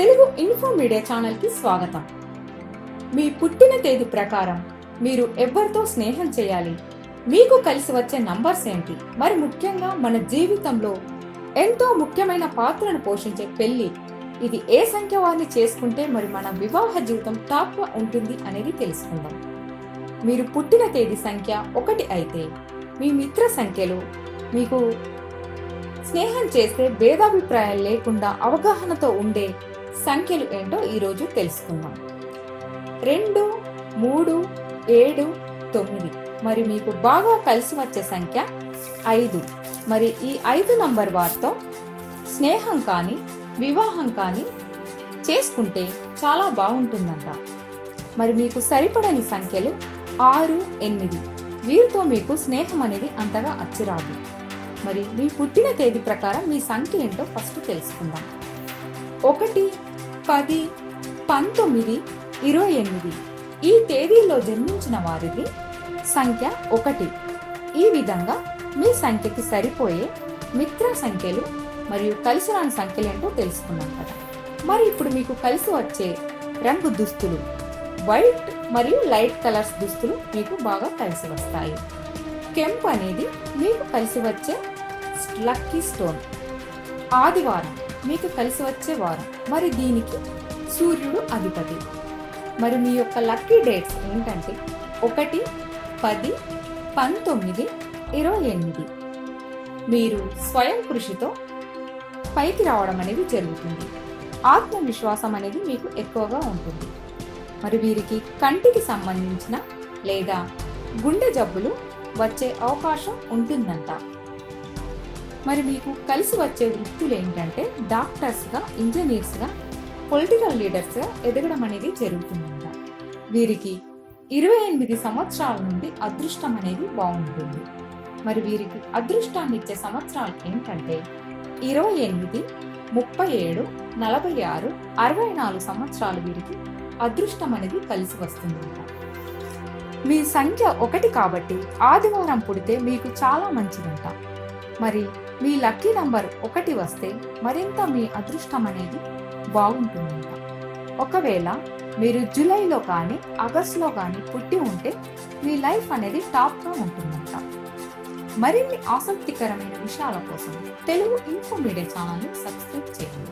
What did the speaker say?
Telugu info media ఛానల్కి స్వాగతం. మీ పుట్టిన తేదీ ప్రకారం మీరు ఎవరితో స్నేహం చేయాలి? మీకు కలిసి వచ్చే నంబర్స్ ఏంటి? మరి ముఖ్యంగా మన జీవితంలో ఎంతో ముఖ్యమైన పాత్రను పోషించే పెళ్ళి ఇది ఏ సంఖ్య వారిని చేసుకుంటే మరి మన వివాహ జీవితం టాప్గా ఉంటుంది అనేది తెలుసుకుందాం. మీరు పుట్టిన తేదీ సంఖ్య ఒకటి అయితే మీ మిత్ర సంఖ్యలు మీకు స్నేహం చేస్తే భేదాభిప్రాయాలు లేకుండా అవగాహనతో ఉండే సంఖ్యలు ఏంటో ఈరోజు తెలుసుకుందాం. రెండు మూడు ఏడు తొమ్మిది. మరి మీకు బాగా కలిసి వచ్చే సంఖ్య ఐదు. మరి ఈ ఐదు నంబర్ వారితో స్నేహం కానీ వివాహం కానీ చేసుకుంటే చాలా బాగుంటుందంట. మరి మీకు సరిపడని సంఖ్యలు ఆరు ఎనిమిది. వీరితో మీకు స్నేహం అనేది అంతగా అచ్చిరాదు. మరి మీ పుట్టిన తేదీ ప్రకారం మీ సంఖ్య ఏంటో ఫస్ట్ తెలుసుకుందాం. ఒకటి పది పంతొమ్మిది ఇరవై ఎనిమిది. ఈ తేదీల్లో జన్మించిన వారిది సంఖ్య ఒకటి. ఈ విధంగా మీ సంఖ్యకి సరిపోయే మిత్ర సంఖ్యలు మరియు కలిసి రాని సంఖ్యలు ఏంటో తెలుసుకున్నాం కదా. మరి ఇప్పుడు మీకు కలిసి వచ్చే రంగు దుస్తులు వైట్ మరియు లైట్ కలర్స్ దుస్తులు మీకు బాగా కలిసి వస్తాయి. కెంప్ అనేది మీకు కలిసి వచ్చే లక్కీ స్టోన్. ఆదివారం మీకు కలిసి వచ్చే వారం. మరి దీనికి సూర్యుడు అధిపతి. మరి మీ యొక్క లక్కీ డేట్స్ ఏంటంటే ఒకటి పది పంతొమ్మిది ఇరవై ఎనిమిది. మీరు స్వయం కృషితో పైకి రావడం అనేది జరుగుతుంది. ఆత్మవిశ్వాసం అనేది మీకు ఎక్కువగా ఉంటుంది. మరి వీరికి కంటికి సంబంధించిన లేదా గుండె జబ్బులు వచ్చే అవకాశం ఉంటుందంట. మరి మీకు కలిసి వచ్చే వృత్తులు ఏంటంటే డాక్టర్స్గా ఇంజనీర్స్గా పొలిటికల్ లీడర్స్గా ఎదగడం అనేది జరుగుతుందంట. వీరికి ఇరవై ఎనిమిది సంవత్సరాల నుండి అదృష్టం అనేది బాగుంటుంది. మరి వీరికి అదృష్టాన్ని ఇచ్చే సంవత్సరాలు ఏంటంటే ఇరవై ఎనిమిది ముప్పై ఏడు నలభై ఆరు అరవై నాలుగు సంవత్సరాలు వీరికి అదృష్టం అనేది కలిసి వస్తుంది మీ సంఖ్య ఒకటి కాబట్టి ఆదివారం పుడితే మీకు చాలా మంచిదంట. మరి మీ లక్కీ నంబర్ ఒకటి వస్తే మరింత మీ అదృష్టం అనేది బాగుంటుందంట. ఒకవేళ మీరు జూలైలో కానీ ఆగస్టులో కానీ పుట్టి ఉంటే మీ లైఫ్ అనేది టాప్గా ఉంటుందంట. మరిన్ని ఆసక్తికరమైన విషయాల కోసం తెలుగు ఇన్ఫో మీడియా ఛానల్ని సబ్స్క్రైబ్ చేయండి.